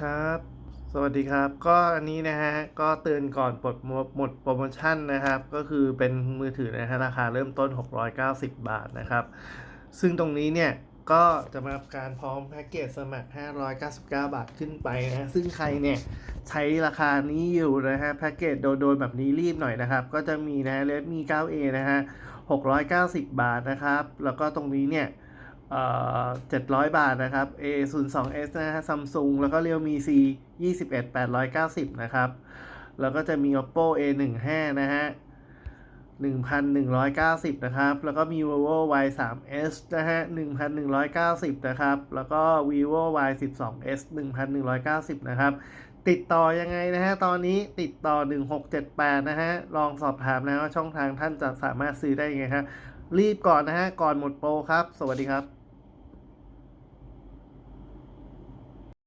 ครับ สวัสดีครับ ก็อันนี้นะฮะ ก็เตือนก่อนปลดหมดหมดโปรโมชั่นนะครับ ก็คือเป็นมือถือนะฮะราคาเริ่มต้น 690 บาทนะครับ ซึ่งตรงนี้เนี่ยก็จะมาการพร้อมแพ็กเกจสมัคร 599 บาทขึ้นไปนะ ซึ่งใครเนี่ยใช้ราคานี้อยู่นะฮะ แพ็กเกจโดนโดนแบบนี้รีบหน่อยนะครับ ก็จะมีนะ Redmi 9A นะฮะ 690 บาทนะครับ แล้วก็ตรงนี้เนี่ย เอ่อ700บาทนะครับ A 0 2 S นะฮะ Samsung แล้วก็ Realme C 21 890 นะครับ แล้วก็จะมี Oppo A 1 5นะฮะ1,190 นะครับ แล้วก็มี vivo Y 3 S นะฮะ 1,190 นะครับ แล้วก็ vivo Y 12 S 1,190 นะครับ ติดต่อยังไงนะฮะ ตอนนี้ติดต่อ 1678 นะฮะ ลองสอบถามนะว่าช่องทางท่านจะสามารถซื้อได้ยังไงฮะ รีบก่อนนะฮะ ก่อนหมดโปรครับ สวัสดีครับ